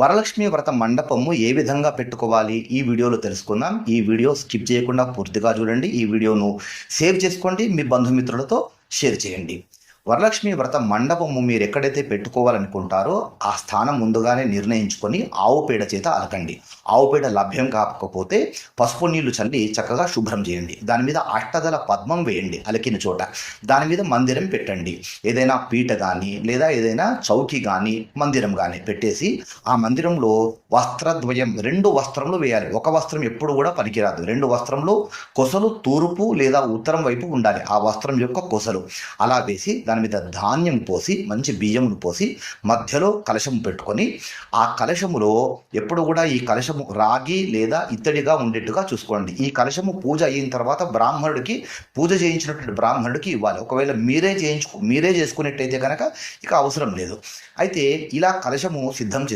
వరలక్ష్మి వ్రత మండపము ఏ విధంగా పెట్టుకోవాలి ఈ వీడియోలో తెలుసుకుందాం. ఈ వీడియో స్కిప్ చేయకుండా పూర్తిగా చూడండి. ఈ వీడియోను సేవ్ చేసుకోండి. మీ బంధుమిత్రులతో షేర్ చేయండి. వరలక్ష్మి వ్రత మండపము మీరు ఎక్కడైతే పెట్టుకోవాలనుకుంటారో ఆ స్థానం ముందుగానే నిర్ణయించుకొని ఆవు పేడ చేత అలకండి. ఆవు పేడ లభ్యం కాకపోతే పసుపు నీళ్ళు చల్లి చక్కగా శుభ్రం చేయండి. దాని మీద అట్టదల పద్మం వేయండి అలికిన చోట. దాని మీద మందిరం పెట్టండి. ఏదైనా పీట కానీ లేదా ఏదైనా చౌకి కానీ మందిరం కానీ పెట్టేసి ఆ మందిరంలో వస్త్రద్వయం రెండు వస్త్రంలో వేయాలి. ఒక వస్త్రం ఎప్పుడు కూడా పనికిరాదు. రెండు వస్త్రంలో కొసలు తూర్పు లేదా ఉత్తరం వైపు ఉండాలి. ఆ వస్త్రం యొక్క కొసలు. అలా వేసి దాని దాని మీద ధాన్యం పోసి మంచి బియ్యమును పోసి మధ్యలో కలశం పెట్టుకొని ఆ కలశములో ఎప్పుడు కూడా ఈ కలశము రాగి లేదా ఇత్తడిగా ఉండేట్టుగా చూసుకోండి. ఈ కలశము పూజ అయిన తర్వాత బ్రాహ్మణుడికి పూజ చేయించినటువంటి బ్రాహ్మణుడికి ఇవ్వాలి. ఒకవేళ మీరే చేయించుకు మీరే చేసుకున్నట్టయితే కనుక ఇక అవసరం లేదు. అయితే ఇలా కలశము సిద్ధం చేసుకో